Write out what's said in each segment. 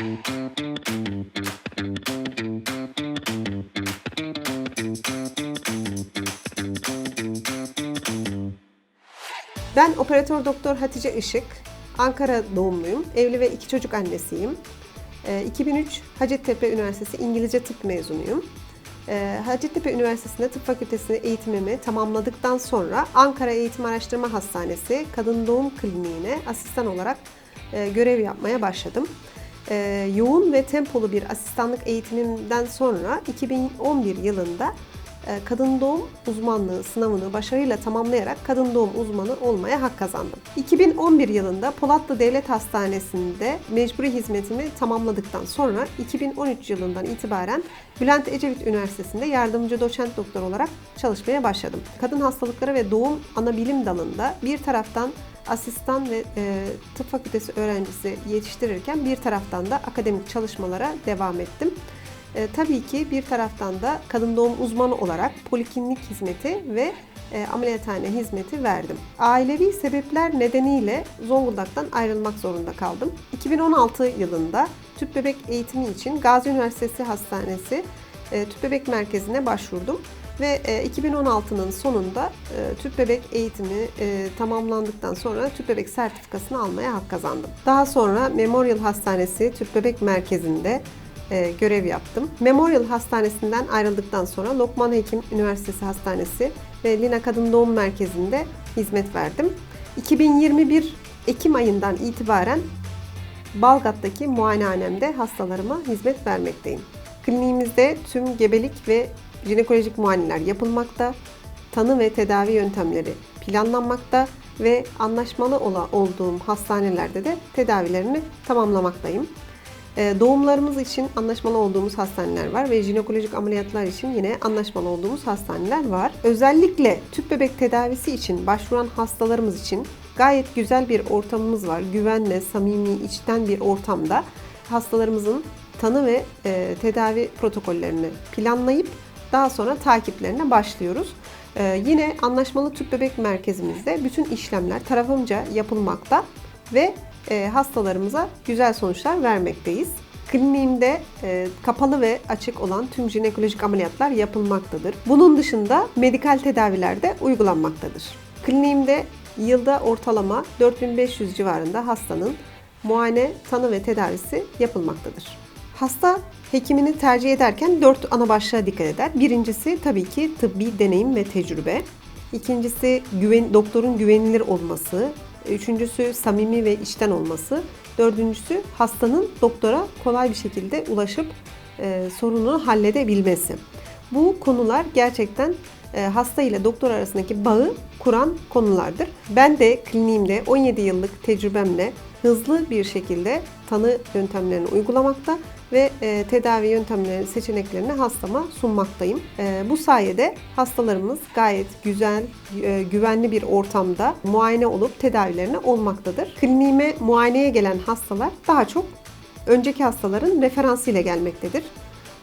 Ben operatör doktor Hatice Işık. Ankara doğumluyum. Evli ve iki çocuk annesiyim. Ee, 2003 Hacettepe Üniversitesi İngilizce Tıp mezunuyum. Ee, Hacettepe Üniversitesi'nde tıp fakültesi eğitimimi tamamladıktan sonra Ankara Eğitim Araştırma Hastanesi Kadın Doğum Kliniğine asistan olarak e, görev yapmaya başladım. Ee, yoğun ve tempolu bir asistanlık eğitimimden sonra 2011 yılında e, kadın doğum uzmanlığı sınavını başarıyla tamamlayarak kadın doğum uzmanı olmaya hak kazandım. 2011 yılında Polatlı Devlet Hastanesi'nde mecburi hizmetimi tamamladıktan sonra 2013 yılından itibaren Bülent Ecevit Üniversitesi'nde yardımcı doçent doktor olarak çalışmaya başladım. Kadın hastalıkları ve doğum ana bilim dalında bir taraftan asistan ve e, tıp fakültesi öğrencisi yetiştirirken bir taraftan da akademik çalışmalara devam ettim. E, tabii ki bir taraftan da kadın doğum uzmanı olarak poliklinik hizmeti ve e, ameliyathane hizmeti verdim. Ailevi sebepler nedeniyle Zonguldak'tan ayrılmak zorunda kaldım. 2016 yılında tüp bebek eğitimi için Gazi Üniversitesi Hastanesi e, tüp bebek merkezine başvurdum ve e, 2016'nın sonunda e, tüp bebek eğitimi e, tamamlandıktan sonra tüp bebek sertifikasını almaya hak kazandım. Daha sonra Memorial Hastanesi tüp bebek merkezinde e, görev yaptım. Memorial Hastanesi'nden ayrıldıktan sonra Lokman Hekim Üniversitesi Hastanesi ve Lina Kadın Doğum Merkezi'nde hizmet verdim. 2021 Ekim ayından itibaren Balgat'taki muayenehanemde hastalarıma hizmet vermekteyim. Kliniğimizde tüm gebelik ve jinekolojik muayeneler yapılmakta, tanı ve tedavi yöntemleri planlanmakta ve anlaşmalı ola- olduğum hastanelerde de tedavilerini tamamlamaktayım. Ee, Doğumlarımız için anlaşmalı olduğumuz hastaneler var ve jinekolojik ameliyatlar için yine anlaşmalı olduğumuz hastaneler var. Özellikle tüp bebek tedavisi için başvuran hastalarımız için gayet güzel bir ortamımız var. Güvenle, samimi, içten bir ortamda hastalarımızın tanı ve e, tedavi protokollerini planlayıp daha sonra takiplerine başlıyoruz. Ee, yine anlaşmalı tüp bebek merkezimizde bütün işlemler tarafımca yapılmakta ve e, hastalarımıza güzel sonuçlar vermekteyiz. Kliniğimde e, kapalı ve açık olan tüm jinekolojik ameliyatlar yapılmaktadır. Bunun dışında medikal tedaviler de uygulanmaktadır. Kliniğimde yılda ortalama 4500 civarında hastanın muayene, tanı ve tedavisi yapılmaktadır. Hasta hekimini tercih ederken dört ana başlığa dikkat eder. Birincisi tabii ki tıbbi deneyim ve tecrübe. İkincisi güven, doktorun güvenilir olması. Üçüncüsü samimi ve içten olması. Dördüncüsü hastanın doktora kolay bir şekilde ulaşıp e, sorununu halledebilmesi. Bu konular gerçekten e, hasta ile doktor arasındaki bağı kuran konulardır. Ben de kliniğimde 17 yıllık tecrübemle hızlı bir şekilde tanı yöntemlerini uygulamakta ve e, tedavi yöntemleri seçeneklerini hastama sunmaktayım. E, bu sayede hastalarımız gayet güzel, e, güvenli bir ortamda muayene olup tedavilerine olmaktadır. Kliniğime muayeneye gelen hastalar daha çok önceki hastaların referansıyla gelmektedir.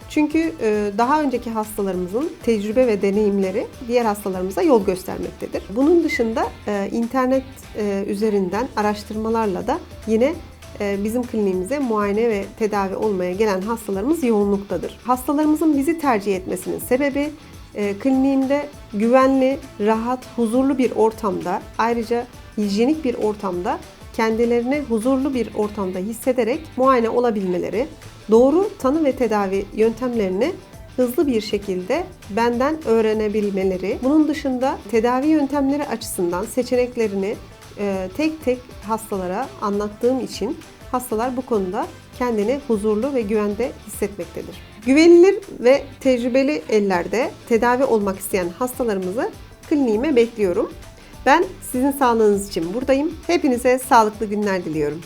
Çünkü e, daha önceki hastalarımızın tecrübe ve deneyimleri diğer hastalarımıza yol göstermektedir. Bunun dışında e, internet e, üzerinden araştırmalarla da yine bizim kliniğimize muayene ve tedavi olmaya gelen hastalarımız yoğunluktadır. Hastalarımızın bizi tercih etmesinin sebebi e, kliniğimde güvenli, rahat, huzurlu bir ortamda ayrıca hijyenik bir ortamda kendilerini huzurlu bir ortamda hissederek muayene olabilmeleri, doğru tanı ve tedavi yöntemlerini hızlı bir şekilde benden öğrenebilmeleri. Bunun dışında tedavi yöntemleri açısından seçeneklerini e, tek tek hastalara anlattığım için hastalar bu konuda kendini huzurlu ve güvende hissetmektedir. Güvenilir ve tecrübeli ellerde tedavi olmak isteyen hastalarımızı kliniğime bekliyorum. Ben sizin sağlığınız için buradayım. Hepinize sağlıklı günler diliyorum.